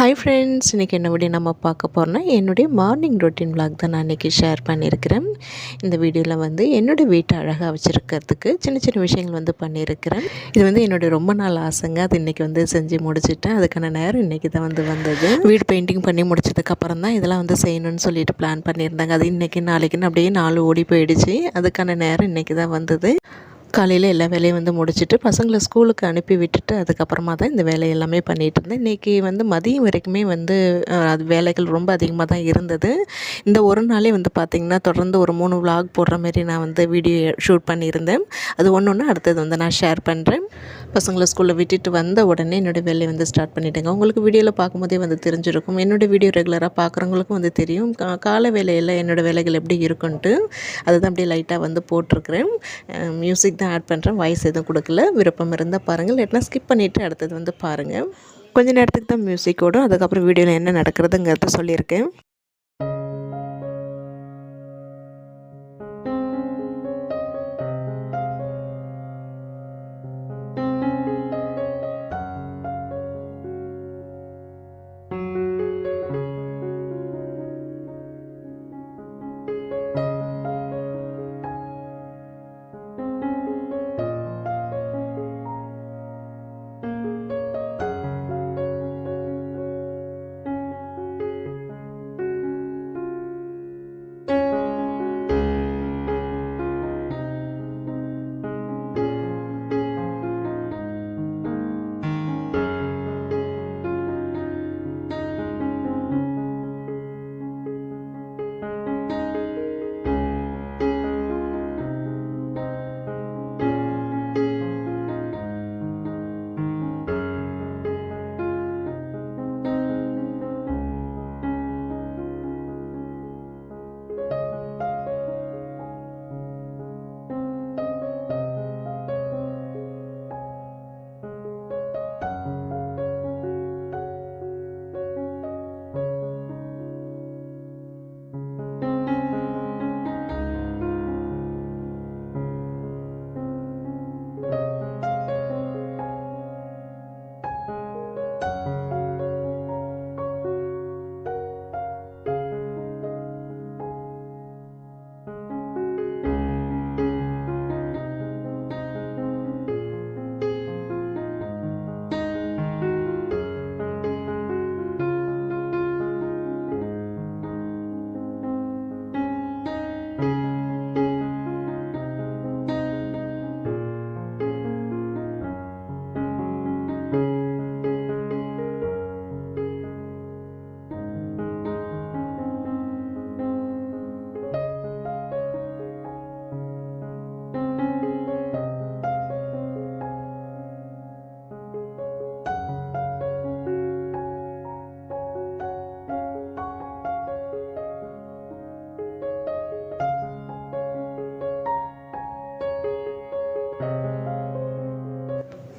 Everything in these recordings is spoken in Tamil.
ஹாய் ஃப்ரெண்ட்ஸ் இன்றைக்கி என்ன வீடியோ நம்ம பார்க்க போகிறோன்னா என்னுடைய மார்னிங் ரொட்டீன் ப்ளாக் தான் நான் இன்றைக்கி ஷேர் பண்ணியிருக்கிறேன். இந்த வீடியோவில் வந்து என்னுடைய வீட்டை அழகாக வச்சுருக்கிறதுக்கு சின்ன சின்ன விஷயங்கள் வந்து பண்ணியிருக்கிறேன். இது வந்து என்னுடைய ரொம்ப நாள் ஆசைங்க. அது இன்றைக்கி வந்து செஞ்சு முடிச்சுட்டேன். அதுக்கான நேரம் இன்றைக்கி தான் வந்து வந்தது. வீடு பெயிண்டிங் பண்ணி முடிச்சதுக்கப்புறம் தான் இதெல்லாம் வந்து செய்யணும்னு சொல்லிட்டு பிளான் பண்ணியிருந்தாங்க. அது இன்றைக்கி நாளைக்குன்னு அப்படியே நாள் ஓடி போயிடுச்சு. அதுக்கான நேரம் இன்றைக்கி தான் வந்தது. காலையில் எல்லா வேலையும் வந்து முடிச்சுட்டு பசங்களை ஸ்கூலுக்கு அனுப்பி விட்டுட்டு அதுக்கப்புறமா தான் இந்த வேலை எல்லாமே பண்ணிகிட்டு இருந்தேன். இன்றைக்கி வந்து மதியம் வரைக்குமே வந்து அது வேலைகள் ரொம்ப அதிகமாக தான் இருந்தது. இந்த ஒரு நாளே வந்து பார்த்திங்கன்னா தொடர்ந்து ஒரு மூணு vlog போடுற மாதிரி நான் வந்து வீடியோ ஷூட் பண்ணியிருந்தேன். அது ஒன்று ஒன்று அடுத்தது வந்து நான் ஷேர் பண்ணுறேன் பசங்களை ஸ்கூலில் விட்டுட்டு வந்த உடனே என்னோடய வேலையை வந்து ஸ்டார்ட் பண்ணிட்டேங்க. உங்களுக்கு வீடியோவில் பார்க்கும்போதே வந்து தெரிஞ்சிருக்கும். என்னோடய வீடியோ ரெகுலராக பார்க்குறவங்களுக்கும் வந்து தெரியும். கா- கால வேலையில் என்னோடய வேலைகள் எப்படி இருக்குன்ட்டு. அதுதான் அப்படியே லைட்டாக வந்து போட்டிருக்கிறேன். மியூசிக் தான் ஆட் பண்ணுறேன் வாய்ஸ் எதுவும் கொடுக்கல. விருப்பம் இருந்தால் பாருங்கள் இல்லாட்டினா ஸ்கிப் பண்ணிவிட்டு அடுத்தது வந்து பாருங்கள் கொஞ்ச நேரத்துக்கு தான் மியூசிக் ஓடும். அதுக்கப்புறம் வீடியோவில் என்ன நடக்கிறதுங்கிறத சொல்லியிருக்கேன்.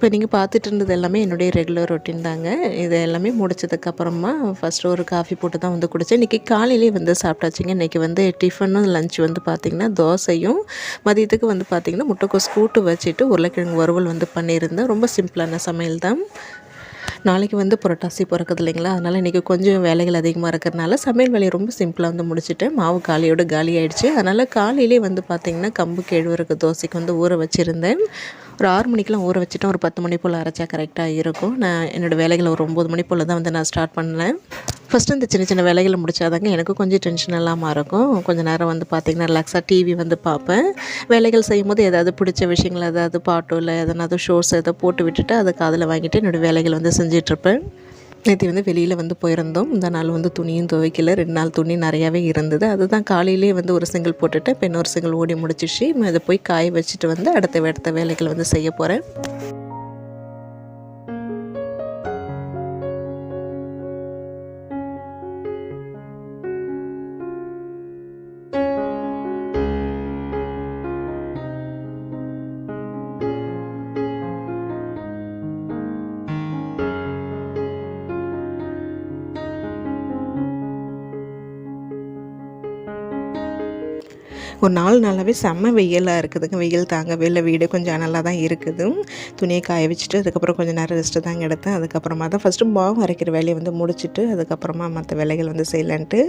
இப்போ நீங்கள் பார்த்துட்டு இருந்தது எல்லாமே என்னுடைய ரெகுலர் ரொட்டீன் தாங்க. இது எல்லாமே முடிச்சதுக்கப்புறமா ஃபஸ்ட்டு ஒரு காஃபி போட்டு தான் வந்து குடித்தேன் இன்றைக்கி காலையிலே வந்து சாப்பிட்டாச்சுங்க. இன்றைக்கி வந்து டிஃபனும் லஞ்ச் வந்து பார்த்திங்கன்னா தோசையும் மதியத்துக்கு வந்து பார்த்திங்கன்னா முட்டைக்கோஸ் கூட்டு வச்சுட்டு உருளைக்கிழங்கு வறுவல் வந்து பண்ணியிருந்தேன். ரொம்ப சிம்பிளான சமையல் தான். நாளைக்கு வந்து புரட்டாசி பிறக்குது இல்லைங்களா? அதனால் இன்றைக்கி கொஞ்சம் வேலைகள் அதிகமாக இருக்கிறதுனால சமையல் வேலையை ரொம்ப சிம்பிளாக வந்து முடிச்சுட்டேன். மாவு காலையோட காலி ஆகிடுச்சு அதனால் காலையிலே வந்து பார்த்திங்கன்னா கம்பு கேழ்வரகு தோசைக்கு வந்து ஊற வச்சுருந்தேன். ஒரு ஆறு மணிக்கெலாம் ஊற வச்சுட்டேன் ஒரு பத்து மணி போல் அரைச்சா கரெக்டாக இருக்கும். நான் என்னோடய வேலைகளை ஒரு ஒம்பது மணி போல் தான் வந்து நான் ஸ்டார்ட் பண்ணேன். ஃபஸ்ட்டு இந்த சின்ன சின்ன வேலைகளை முடிச்சாதாங்க எனக்கு கொஞ்சம் டென்ஷன் இல்லாமல் இருக்கும். கொஞ்சம் நேரம் வந்து பார்த்திங்கன்னா ரிலாக்ஸாக டிவி வந்து பார்ப்பேன். வேலைகள் செய்யும்போது ஏதாவது பிடிச்ச விஷயங்கள் ஏதாவது பாட்டோ இல்லை எதனாவது ஷோஸ் ஏதோ போட்டு விட்டுட்டு அதை காதில் வாங்கிட்டு என்னோடய வேலைகள் வந்து செஞ்சிட்ருப்பேன் நேற்று வந்து வெளியில் வந்து போயிருந்தோம். இந்த நாள் வந்து துணியும் துவைக்கல. ரெண்டு நாள் துணி நிறையாவே இருந்தது. அதுதான் காலையிலேயே வந்து ஒரு சிங்கிள் போட்டுட்டு இப்போ இன்னொரு சிங்கிள் ஓடி முடிச்சிச்சு. அதை போய் காய வச்சுட்டு வந்து அடுத்த அடுத்த வேலைகள் வந்து செய்ய போகிறேன் ஒரு நாலு நாளாகவே செம்ம வெயிலாக இருக்குதுங்க. வெயில் தாங்கவே இல்லை வீடு கொஞ்சம் நல்லா தான் இருக்குது. துணியை காய வச்சுட்டு அதுக்கப்புறம் கொஞ்சம் நேரம் ரெஸ்ட்டு தாங்க எடுத்தேன். அதுக்கப்புறமா தான் ஃபஸ்ட்டு பாவம் அரைக்கிற வேலையை வந்து முடிச்சுட்டு அதுக்கப்புறமா மற்ற வேலைகள் வந்து செய்யலான்ட்டு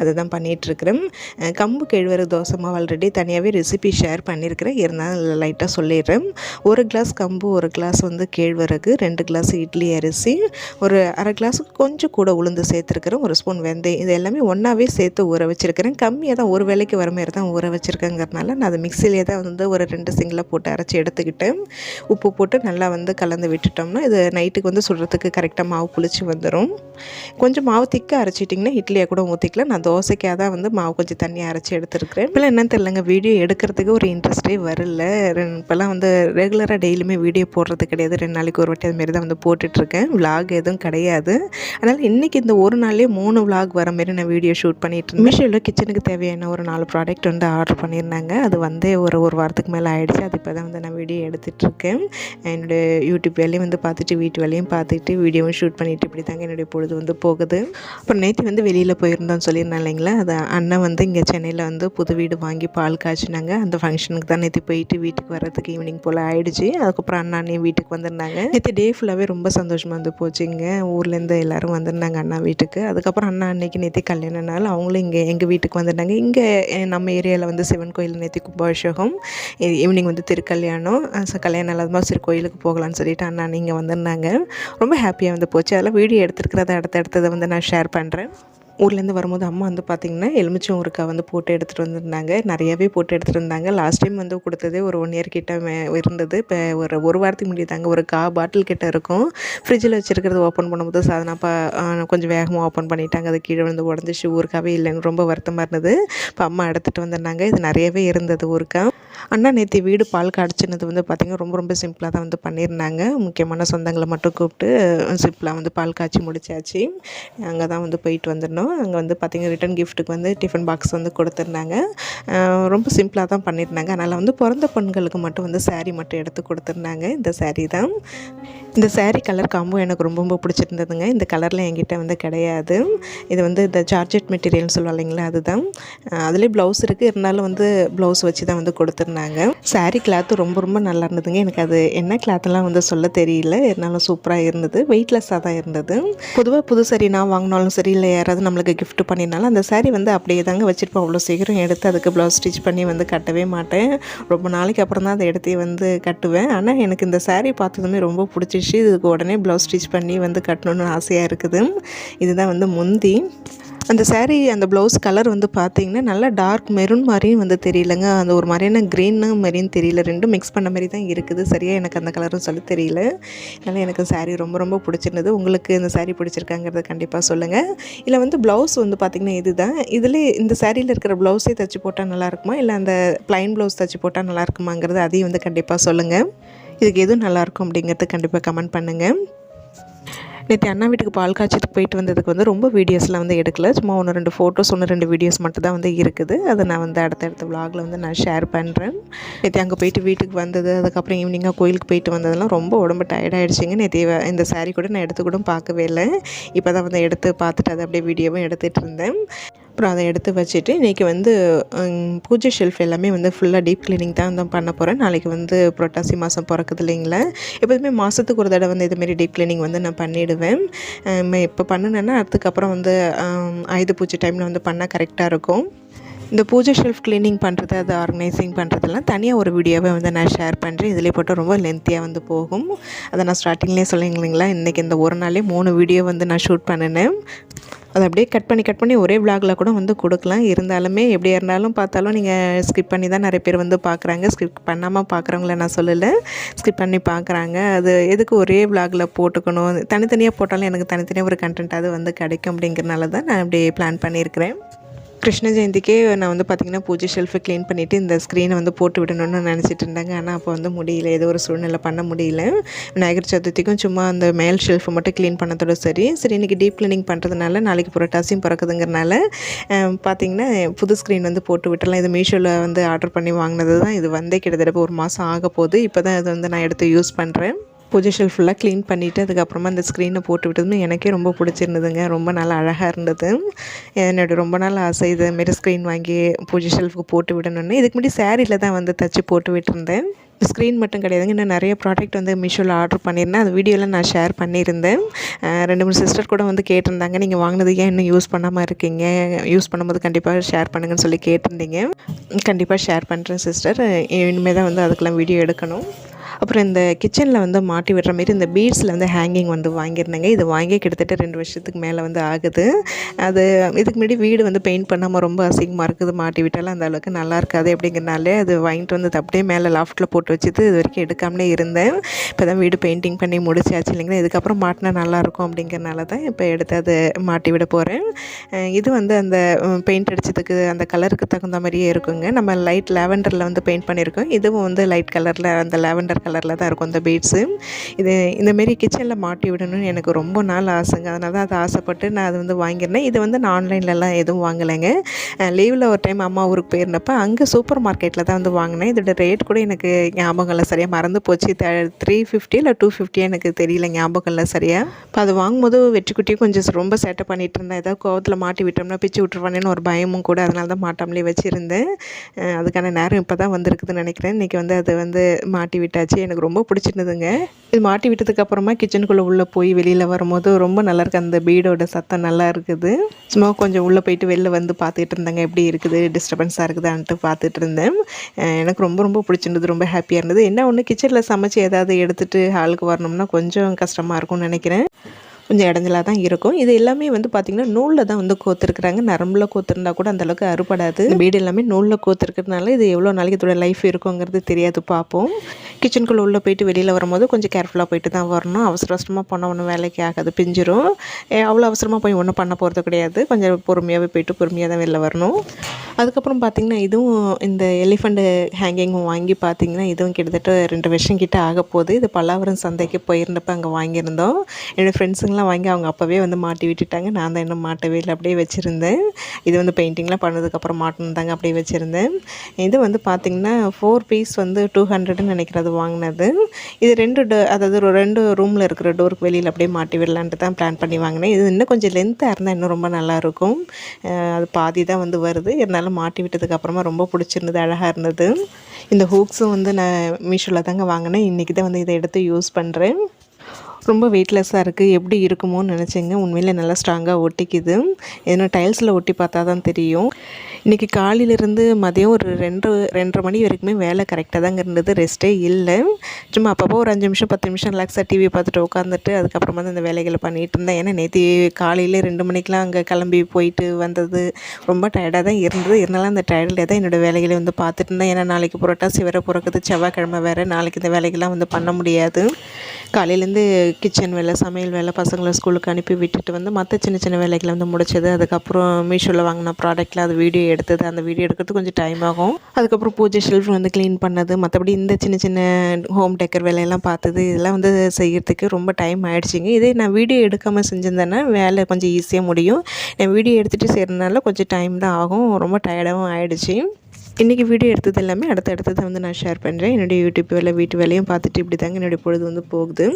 அதை தான் பண்ணிகிட்ருக்குறேன் கம்பு கேழ்வரகு தோசை மாவு ஆல்ரெடி தனியாகவே ரெசிபி ஷேர் பண்ணியிருக்கிறேன். இருந்தாலும் லைட்டாக சொல்லிடுறேன். ஒரு கிளாஸ் கம்பு ஒரு கிளாஸ் வந்து கேழ்வரகு ரெண்டு கிளாஸ் இட்லி அரிசி ஒரு அரை கிளாஸ் கொஞ்சம் கூட உளுந்து சேர்த்துருக்குறேன். ஒரு ஸ்பூன் வெந்தயம் இது எல்லாமே ஒன்றாவே சேர்த்து ஊற வச்சுருக்கிறேன். கம்மியாக தான் ஒரு வேலைக்கு வர மாதிரி தான் ஊற வச்சுருக்கேங்கிறனால நான் அதை மிக்சிலே தான் வந்து ஒரு ரெண்டு சிங்கில் போட்டு அரைச்சி எடுத்துக்கிட்டேன் உப்பு போட்டு நல்லா வந்து கலந்து விட்டுட்டோம்னா இது நைட்டுக்கு வந்து சுடுறதுக்கு கரெக்டாக மாவு புளிச்சு வந்துடும் கொஞ்சம் மாவு திக்காக அரைச்சிட்டிங்கன்னா இட்லியாக கூட ஊற்றிக்கலாம் நான் தோசைக்காக தான் வந்து மாவு கொஞ்சம் தண்ணியாக அரைச்சி எடுத்துருக்கிறேன். இப்போலாம் என்னன்னு தெரியலங்க. வீடியோ எடுக்கிறதுக்கு ஒரு இன்ட்ரெஸ்ட்டே வரல. இப்போல்லாம் வந்து ரெகுலராக டெய்லியுமே வீடியோ போடுறது கிடையாது. ரெண்டு நாளைக்கு ஒரு வாட்டி அதுமாரி தான் வந்து போட்டுட்ருக்கேன். விலாக் எதுவும் கிடையாது. அதனால் இன்றைக்கி இந்த ஒரு நாள்லேயே மூணு விலாக் வர மாரி நான் வீடியோ ஷூட் பண்ணிட்டு இருந்தேன். மீஷோவில் கிச்சனுக்கு தேவையான ஒரு நாலு ப்ராடக்ட் வந்து ஆர்டர் பண்ணியிருந்தாங்க. அது வந்து ஒரு ஒரு வாரத்துக்கு மேலே ஆகிடுச்சு அது இப்போ தான் வந்து நான் வீடியோ எடுத்துகிட்ருக்கேன் என்னுடைய யூடியூப் வேலையும் வந்து பார்த்துட்டு வீட்டு வேலையும் பார்த்துட்டு வீடியோவும் ஷூட் பண்ணிவிட்டு இப்படி தாங்க என்னுடைய பொழுது வந்து போகுது. அப்புறம் நேற்று வந்து வெளியில் போயிருந்தோம்னு சொல்லியிருந்தேன் இல்லைங்களா? அது அண்ணன் வந்து இங்கே சென்னையில் வந்து புது வீடு வாங்கி பால் காய்ச்சினாங்க. அந்த ஃபங்க்ஷனுக்கு தான் நேற்று போயிட்டு வீட்டுக்கு வர்றதுக்கு ஈவினிங் போல் ஆகிடுச்சு அதுக்கப்புறம் அண்ணா வீட்டுக்கு வந்திருந்தாங்க. நேற்று டே ஃபுல்லாகவே ரொம்ப சந்தோஷமாக வந்து போச்சுங்க ஊர்லேருந்து எல்லோரும் வந்திருந்தாங்க அண்ணா வீட்டுக்கு. அதுக்கப்புறம் அண்ணா அன்னைக்கு நேற்று கல்யாண நாள். அவங்களும் இங்கே எங்கள் வீட்டுக்கு வந்திருந்தாங்க. இங்கே நம்ம ஏரியாவில் வந்து சிவன் கோயில் நேற்று கும்பாபிஷேகம் ஈவினிங் வந்து திருக்கல்யாணம் ஸோ கல்யாணம் இல்லாதமாக சரி கோயிலுக்கு போகலான்னு சொல்லிட்டு அண்ணா நீங்கள் வந்திருந்தாங்க. ரொம்ப ஹாப்பியாக வந்து போச்சு. அதெல்லாம் வீடியோ எடுத்துருக்கிறத அடுத்த அடுத்ததை வந்து நான் ஷேர் பண்ணுறேன் ஊர்லேருந்து வரும்போது அம்மா வந்து பார்த்திங்கன்னா எலுமிச்சம் ஊறுக்காய் வந்து போட்டு எடுத்துகிட்டு வந்திருந்தாங்க. நிறையாவே போட்டு எடுத்துகிட்டு இருந்தாங்க லாஸ்ட் டைம் வந்து கொடுத்ததே ஒரு ஒன் இயர் கிட்ட இருந்தது. இப்போ ஒரு ஒரு வாரத்துக்கு முன்னாடி தாங்க ஒரு கா பாட்டில் கிட்ட இருக்கும். ஃப்ரிட்ஜில் வச்சுருக்கிறது ஓப்பன் பண்ணும்போது சாதனாப்பா கொஞ்சம் வேகமாக ஓப்பன் பண்ணிட்டாங்க. அது கீழே வந்து உடஞ்சிச்சு. ஊறுக்காவே இல்லைன்னு ரொம்ப வருத்தமாக இருந்தது. இப்போ அம்மா எடுத்துகிட்டு வந்திருந்தாங்க. இது நிறையவே இருந்தது ஊறுக்காய் அண்ணா நேற்று வீடு பால் காய்ச்சினது வந்து பார்த்திங்கன்னா ரொம்ப ரொம்ப சிம்பிளாக தான் வந்து பண்ணியிருந்தாங்க முக்கியமான சொந்தங்களை மட்டும் கூப்பிட்டு சிம்பிளாக வந்து பால் காய்ச்சி முடிச்சாச்சு. அங்கே தான் வந்து போயிட்டு வந்துடணும் அங்கே வந்து பார்த்திங்கன்னா ரிட்டன் கிஃப்ட்டுக்கு வந்து டிஃபன் பாக்ஸ் வந்து கொடுத்துருந்தாங்க. ரொம்ப சிம்பிளாக தான் பண்ணியிருந்தாங்க அதனால் வந்து பிறந்த பெண்களுக்கு மட்டும் வந்து சாரீ மட்டும் எடுத்து கொடுத்துருந்தாங்க. இந்த சாரீ தான். இந்த சேரீ கலர் காம்போ எனக்கு ரொம்ப ரொம்ப பிடிச்சிருந்ததுங்க. இந்த கலரில் என்கிட்ட வந்து கிடையாது. இது வந்து இந்த ஜார்ஜெட் மெட்டீரியல்னு சொல்லுவாங்க இல்லைங்களா அதுதான். அதுலேயே ப்ளவுஸ் இருக்குது இருந்தாலும் வந்து ப்ளவுஸ் வச்சு தான் வந்து கொடுத்துருந்தேன் கொடுத்துருந்தாங்க சாரீ கிளாத்து ரொம்ப ரொம்ப நல்லா இருந்ததுங்க. எனக்கு அது என்ன கிளாத்லாம் வந்து சொல்ல தெரியல. இருந்தாலும் சூப்பராக இருந்தது. வெயிட்லெஸ்ஸாக தான் இருந்தது. பொதுவாக புது சாரீ நான் வாங்கினாலும் சரி இல்லை யாராவது நம்மளுக்கு கிஃப்ட் பண்ணியிருந்தாலும் அந்த சாரீ வந்து அப்படியே தாங்க வச்சுருப்போம். அவ்வளோ சீக்கிரம் எடுத்து அதுக்கு ப்ளவுஸ் ஸ்டிச் பண்ணி வந்து கட்டவே மாட்டேன். ரொம்ப நாளைக்கு அப்புறம் தான் அதை எடுத்து வந்து கட்டுவேன். ஆனால் எனக்கு இந்த சாரீ பார்த்ததுமே ரொம்ப பிடிச்சிச்சு இதுக்கு உடனே ப்ளவுஸ் ஸ்டிச் பண்ணி வந்து கட்டணுன்னு ஆசையாக இருக்குது. இதுதான் வந்து முந்தி. அந்த சேரீ அந்த ப்ளவுஸ் கலர் வந்து பார்த்தீங்கன்னா நல்லா டார்க் மெரூன் மாதிரியும் வந்து தெரியலங்க. அந்த ஒரு மாதிரியான க்ரீனு மாதிரியும் தெரியல. ரெண்டும் மிக்ஸ் பண்ண மாதிரி தான் இருக்குது. சரியாக எனக்கு அந்த கலரும் சொல்ல தெரியல. அதனால் எனக்கு சாரீ ரொம்ப ரொம்ப பிடிச்சிருந்தது. உங்களுக்கு இந்த சாரீ பிடிச்சிருக்காங்கிறத கண்டிப்பாக சொல்லுங்கள் இல்லை வந்து ப்ளவுஸ் வந்து பார்த்திங்கன்னா இதுதான். இதில் இந்த சாரியில் இருக்கிற ப்ளவுஸே தைச்சி போட்டால் நல்லாயிருக்குமா இல்லை அந்த ப்ளைன் ப்ளவுஸ் தைச்சி போட்டால் நல்லாயிருக்குமாங்கிறது அதையும் வந்து கண்டிப்பாக சொல்லுங்கள் இதுக்கு எதுவும் நல்லாயிருக்கும் அப்படிங்கிறது கண்டிப்பாக கமெண்ட் பண்ணுங்கள் நேற்று அண்ணா வீட்டுக்கு பால் காய்ச்சிட்டு போயிட்டு வந்ததுக்கு வந்து ரொம்ப வீடியோஸ்லாம் வந்து எடுக்கல. சும்மா ஒன்று ரெண்டு ஃபோட்டோஸ் ஒன்று ரெண்டு வீடியோஸ் மட்டும் தான் வந்து இருக்குது. அதை நான் வந்து அடுத்தடுத்த விலாகில் வந்து நான் ஷேர் பண்ணுறேன் நேற்று அங்கே போயிட்டு வீட்டுக்கு வந்தது அதுக்கப்புறம் ஈவினிங்காக கோயிலுக்கு போயிட்டு வந்ததெல்லாம் ரொம்ப உடம்பு டயர்டாயிடுச்சிங்க நேற்று இந்த சாரீ கூட நான் எடுத்து கூட பார்க்கவே இல்லை. இப்போ தான் வந்து எடுத்து பார்த்துட்டு அதை அப்படியே வீடியோவும் எடுத்துகிட்டு இருந்தேன். அப்புறம் அதை எடுத்து வச்சுட்டு இன்றைக்கி வந்து பூஜை ஷெல்ஃப் எல்லாமே வந்து ஃபுல்லாக டீப் க்ளீனிங் தான் தான் பண்ண போகிறேன் நாளைக்கு வந்து புரட்டாசி மாதம் பிறக்குது இல்லைங்களா? எப்போதுமே மாதத்துக்கு ஒரு தடவை வந்து இதுமாரி டீப் க்ளீனிங் வந்து நான் பண்ணிவிடுவேன் இப்போ பண்ணினேன்னா அதுக்கப்புறம் வந்து ஆயுத பூஜை டைமில் வந்து பண்ணால் கரெக்டாக இருக்கும். இந்த பூஜை ஷெல்ஃப் க்ளீனிங் பண்ணுறது அது ஆர்கனைசிங் பண்ணுறதெல்லாம் தனியாக ஒரு வீடியோவை வந்து நான் ஷேர் பண்ணுறேன் இதிலே போட்டு ரொம்ப லென்த்தியாக வந்து போகும். அதை நான் ஸ்டார்டிங்லேயே சொல்லிங்களா இல்லைங்களா? இன்றைக்கி இந்த ஒரு நாளே மூணு வீடியோ வந்து நான் ஷூட் பண்ணினேன். அதை அப்படியே கட் பண்ணி கட் பண்ணி ஒரே விளாகில் கூட வந்து கொடுக்கலாம். இருந்தாலுமே எப்படியா இருந்தாலும் பார்த்தாலும் நீங்கள் ஸ்கிப் பண்ணி தான் நிறைய பேர் வந்து பார்க்குறாங்க. ஸ்கிப் பண்ணாமல் பார்க்குறவங்கள நான் சொல்லலை. ஸ்கிப் பண்ணி பார்க்குறாங்க. அது எதுக்கு ஒரே விளாகில் போட்டுக்கணும்? தனித்தனியாக போட்டாலும் எனக்கு தனித்தனியாக ஒரு கண்டென்ட் அது வந்து கிடைக்கும் அப்படிங்கிறனால தான் நான் அப்படியே பிளான் பண்ணியிருக்கிறேன். கிருஷ்ண ஜெயந்திக்கே நான் வந்து பார்த்திங்கன்னா பூஜை ஷெல்ஃபை க்ளீன் பண்ணிவிட்டு இந்த ஸ்க்ரீனை வந்து போட்டு விடணும்னு நினச்சிட்டு இருந்தாங்க. ஆனால் அப்போ வந்து முடியல. ஏதோ ஒரு சூழ்நிலை பண்ண முடியல. விநாயகர் சதுர்த்திக்கும் சும்மா அந்த மேல் ஷெல்ஃபை மட்டும் க்ளீன் பண்ணதோட சரி. சரி இன்றைக்கி டீப் க்ளீனிங் பண்ணுறதுனால நாளைக்கு புரட்டாசியும் பிறக்குதுங்கிறனால பார்த்திங்கன்னா புது ஸ்க்ரீன் வந்து போட்டு விட்டுலாம் இது மீஷோவில் வந்து ஆர்டர் பண்ணி வாங்கினது தான் இது வந்தே கிட்டத்தட்ட ஒரு மாதம் ஆக போகுது இப்போ தான் இது வந்து நான் எடுத்து யூஸ் பண்ணுறேன் பூஜை ஷெல்ஃப் ஃபுல்லாக க்ளீன் பண்ணிவிட்டு அதுக்கப்புறமா அந்த ஸ்க்ரீனை போட்டு விட்டதுமே எனக்கே ரொம்ப பிடிச்சிருந்ததுங்க. ரொம்ப நல்லா அழகாக இருந்தது. என்னோட ரொம்ப நாள் ஆசை இதுமாரி ஸ்க்ரீன் வாங்கி பூஜை ஷெல்ஃபுக்கு போட்டு விடணும்னு. இதுக்கு முன்னாடி சேரீயில் தான் வந்து தச்சு போட்டு விட்டுருந்தேன். ஸ்க்ரீன் மட்டும் கிடையாதுங்க. இன்னும் நிறைய ப்ராடக்ட் வந்து மீஷோவில் ஆர்டர் பண்ணியிருந்தேன். அந்த வீடியோலாம் நான் ஷேர் பண்ணியிருந்தேன். ரெண்டு மூணு சிஸ்டர் கூட வந்து கேட்டிருந்தாங்க. நீங்கள் வாங்கினது ஏன் இன்னும் யூஸ் பண்ணாமல் இருக்கீங்க? யூஸ் பண்ணும்போது கண்டிப்பாக ஷேர் பண்ணுங்கன்னு சொல்லி கேட்டிருந்தீங்க. கண்டிப்பாக ஷேர் பண்ணுறேன் சிஸ்டர் இனிமேல் தான் வந்து அதுக்கெல்லாம் வீடியோ எடுக்கணும். அப்புறம் இந்த கிச்சனில் வந்து மாட்டி விடுற மாரி இந்த பீட்ஸில் வந்து ஹேங்கிங் வந்து வாங்கியிருந்தேங்க. இது வாங்கி கிட்டத்தட்ட ரெண்டு வருஷத்துக்கு மேலே வந்து ஆகுது. அது இதுக்கு முன்னாடி வீடு வந்து பெயிண்ட் பண்ணாமல் ரொம்ப அசிங்கமாக இருக்குது. மாட்டி விட்டாலும் அந்த அளவுக்கு நல்லா இருக்காது அப்படிங்கிறனாலே அது வாங்கிட்டு வந்து அப்படியே மேலே லாஃப்ட்டில் போட்டு வச்சுட்டு இது வரைக்கும் எடுக்காமலே இருந்தேன். இப்போ தான் வீடு பெயிண்டிங் பண்ணி முடிச்சாச்சு இல்லைங்களா? இதுக்கப்புறம் மாட்டினா நல்லாயிருக்கும் அப்படிங்கிறனால தான் இப்போ எடுத்து அதை மாட்டி விட போகிறேன் இது வந்து அந்த பெயிண்ட் அடிச்சதுக்கு அந்த கலருக்கு தகுந்த மாதிரியே இருக்குங்க. நம்ம லைட் லேவண்டரில் வந்து பெயிண்ட் பண்ணியிருக்கோம். இதுவும் வந்து லைட் கலரில் அந்த லேவண்டர் கலரில் தான் இருக்கும் அந்த பீட்ஸு இது இந்தமாரி கிச்சனில் மாட்டி விடணும்னு எனக்கு ரொம்ப நாள் ஆசைங்க. அதனால தான் அதை ஆசைப்பட்டு நான் அது வந்து வாங்கியிருந்தேன். இது வந்து நான் ஆன்லைன்லலாம் எதுவும் வாங்கலைங்க. லீவில் ஒரு டைம் அம்மா ஊருக்கு போயிருந்தப்போ அங்கே சூப்பர் மார்க்கெட்டில் தான் வந்து வாங்கினேன். இதோட ரேட் கூட எனக்கு ஞாபகம் இல்லை. சரியாக மறந்து போச்சு. த்ரீ ஃபிஃப்டி இல்லை டூ ஃபிஃப்டி எனக்கு தெரியல ஞாபகம் இல்லை சரியாக இப்போ அது வாங்கும்போது வெற்றிக்குட்டியும் கொஞ்சம் ரொம்ப சேட்டை பண்ணிகிட்டு இருந்தேன். ஏதாவது கோவத்தில் மாட்டி விட்டோம்னா பிச்சு விட்டுருவானேன்னு ஒரு பயமும் கூட அதனால தான் மாட்டாமலே வச்சுருந்தேன். அதுக்கான நேரம் இப்போ தான் வந்திருக்குதுன்னு நினைக்கிறேன். இன்றைக்கி வந்து அது வந்து மாட்டி விட்டாச்சு. எனக்கு ரொம்ப பிடிச்சிருந்ததுங்க. இது மாட்டி விட்டதுக்கப்புறமா கிச்சனுக்குள்ளே உள்ளே போய் வெளியில் வரும்போது ரொம்ப நல்லா இருக்குது அந்த பீடோட சத்தம் நல்லா இருக்குது. சும்மா கொஞ்சம் உள்ளே போயிட்டு வெளில வந்து பார்த்துட்டு இருந்தேங்க. எப்படி இருக்குது டிஸ்டர்பன்ஸாக இருக்குதான்ட்டு பார்த்துட்டு இருந்தேன். எனக்கு ரொம்ப ரொம்ப பிடிச்சிருந்தது. ரொம்ப ஹாப்பியாக இருந்தது. என்ன ஒன்று கிச்சனில் சமைச்சு ஏதாவது எடுத்துகிட்டு ஹாலுக்கு வரணும்னா கொஞ்சம் கஷ்டமாக இருக்கும்னு நினைக்கிறேன். கொஞ்சம் இடைஞ்சலாக தான் இருக்கும். இது எல்லாமே வந்து பார்த்திங்கன்னா நூலில் தான் வந்து கோத்துருக்குறாங்க. நரம்பில் கோத்துருந்தா கூட அந்த அளவுக்கு அறுபடாது. வீடு எல்லாமே நூலில் கோத்துருக்கிறதுனால இது எவ்வளோ நாளைக்கு இதோட லைஃப் இருக்குங்கிறது தெரியாது. பார்ப்போம். கிச்சனுக்குள்ளே உள்ளே போயிட்டு வெளியில் வரும்போது கொஞ்சம் கேர்ஃபுல்லாக போயிட்டு தான் வரணும். அவசர அவசரமாக போன ஒன்றும் வேலைக்கு ஆகாது பிஞ்சிரும். அவ்வளோ அவசரமாக போய் ஒன்றும் பண்ண போகிறது கிடையாது. கொஞ்சம் பொறுமையாகவே போயிட்டு பொறுமையாக தான் வெளில வரணும். அதுக்கப்புறம் பார்த்திங்கன்னா இதுவும் இந்த எலிஃபண்ட் ஹேங்கிங்கும் வாங்கி பார்த்திங்கன்னா இதுவும் கிட்டத்தட்ட ரெண்டு வருஷம் கிட்டே ஆக போகுது. இது பல்லாவரம் சந்தைக்கு போயிருந்தப்போ அங்கே வாங்கியிருந்தோம். என்னோடய ஃப்ரெண்ட்ஸுங்கெலாம் வாங்கி அவங்க அப்போவே வந்து மாட்டி விட்டுட்டாங்க. நான் தான் இன்னும் மாட்டவே இல்லை அப்படியே வச்சுருந்தேன். இது வந்து பெயிண்டிங்லாம் பண்ணதுக்கப்புறம் மாட்டணும் தாங்க அப்படியே வச்சுருந்தேன். இது வந்து பார்த்திங்கன்னா ஃபோர் பீஸ் வந்து டூ ஹண்ட்ரட்னு நினைக்கிறது வாங்கினது. இது ரெண்டு டோ அதாவது ஒரு ரெண்டு ரூமில் இருக்கிற டோருக்கு வெளியில் அப்படியே மாட்டி விடலான்ட்டு தான் பிளான் பண்ணி வாங்கினேன். இது இன்னும் கொஞ்சம் லென்த்தாக இருந்தால் இன்னும் ரொம்ப நல்லாயிருக்கும் அது பாதி தான் வந்து வருது. இருந்தாலும் மாட்டி விட்டதுக்கப்புறமா ரொம்ப பிடிச்சிருந்தது அழகாக இருந்தது. இந்த ஹூக்ஸும் வந்து நான் மீஷோவில் தாங்க வாங்கினேன். இன்றைக்கி தான் வந்து இதை எடுத்து யூஸ் பண்ணுறேன் ரொம்ப வெயிட்லெஸ்ஸாக இருக்குது எப்படி இருக்குமோன்னு நினச்சிங்க. உண்மையில் நல்லா ஸ்ட்ராங்காக ஒட்டிக்குது. ஏன்னா டைல்ஸில் ஒட்டி பார்த்தா தான் தெரியும். இன்றைக்கி காலையிலேருந்து மதியம் ஒரு ரெண்டு ரெண்டரை மணி வரைக்குமே வேலை கரெக்டாக தாங்க இருந்தது. ரெஸ்ட்டே இல்லை. சும்மா அப்பப்போ ஒரு அஞ்சு நிமிஷம் பத்து நிமிஷம் ரிலாக்ஸாக டிவி பார்த்துட்டு உட்காந்துட்டு அதுக்கப்புறமா தான் இந்த வேலைகளை பண்ணிகிட்டு இருந்தேன். ஏன்னா நேற்று காலையில் ரெண்டு மணிக்கெலாம் அங்கே கிளம்பி போயிட்டு வந்தது. ரொம்ப டயர்டாக தான் இருந்தது. இருந்தாலும் அந்த டயர்டில் தான் என்னோடய வேலைகளை வந்து பார்த்துட்டு இருந்தேன். ஏன்னா நாளைக்கு புரட்டாசி வேறு பிறக்குது. செவ்வாய்க்கிழமை வேறு. நாளைக்கு இந்த வேலைகள்லாம் வந்து பண்ண முடியாது. காலையிலேருந்து கிச்சன் வேலை சமையல் வேலை பசங்களை ஸ்கூலுக்கு அனுப்பி விட்டுட்டு வந்து மற்ற சின்ன சின்ன வேலைகளை வந்து முடிச்சது. அதுக்கப்புறம் மீஷோவில் வாங்கின ப்ராடக்டில் அது வீடியோ எடுத்தது அந்த வீடியோ எடுக்கிறது கொஞ்சம் டைம் ஆகும். அதுக்கப்புறம் பூஜை ஷெல்ஃப் வந்து க்ளீன் பண்ணது மற்றபடி இந்த சின்ன சின்ன ஹோம் டெக்கர் வேலையெல்லாம் பார்த்தது இதெல்லாம் வந்து செய்கிறதுக்கு ரொம்ப டைம் ஆகிடுச்சிங்க இதே நான் வீடியோ எடுக்காமல் செஞ்சிருந்தேன்னா வேலை கொஞ்சம் ஈஸியாக முடியும். நான் வீடியோ எடுத்துகிட்டு செய்கிறதுனால கொஞ்சம் டைம் தான் ஆகும். ரொம்ப டயர்டாகவும் ஆகிடுச்சி இன்றைக்கி வீடியோ எடுத்தது எல்லாமே அடுத்த அடுத்தது வந்து நான் ஷேர் பண்ணுறேன் என்னுடைய யூடியூப் வேலை வீட்டு வேலையும் பார்த்துட்டு இப்படி தாங்க என்னுடைய பொழுது வந்து போகுது.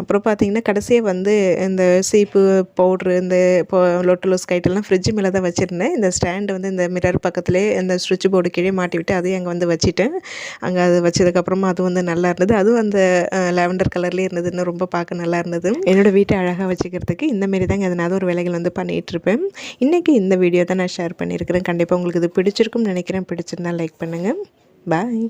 அப்புறம் பார்த்தீங்கன்னா கடைசியாக வந்து இந்த சீப்பு பவுட்ரு இந்த இப்போ லொட்டலோ ஸ்கைட்டெல்லாம் ஃப்ரிட்ஜ் மேலே தான் வச்சுருந்தேன். இந்த ஸ்டாண்டு வந்து இந்த மிரர் பக்கத்துலேயே இந்த ஸ்விட்ச் போர்டு கீழே மாட்டி விட்டு அதையும் அங்கே வந்து வச்சுட்டேன். அங்கே அது வச்சதுக்கப்புறமா அது வந்து நல்லா இருந்தது. அதுவும் அந்த லாவெண்டர் கலர்லேயே இருந்தது. இன்னும் ரொம்ப பார்க்க நல்லா இருந்தது. என்னோடய வீட்டை அழகாக வச்சுக்கிறதுக்கு இந்தமாரி தாங்க எதனாவது ஒரு வேலைகள் வந்து பண்ணிகிட்டு இருப்பேன். இன்றைக்கி இந்த வீடியோ தான் நான் ஷேர் பண்ணியிருக்கிறேன். கண்டிப்பாக உங்களுக்கு இது பிடிச்சிருக்கும்னு நினைக்கிறேன். பிடிச்சிருந்தா லைக் பண்ணுங்கள் பாய்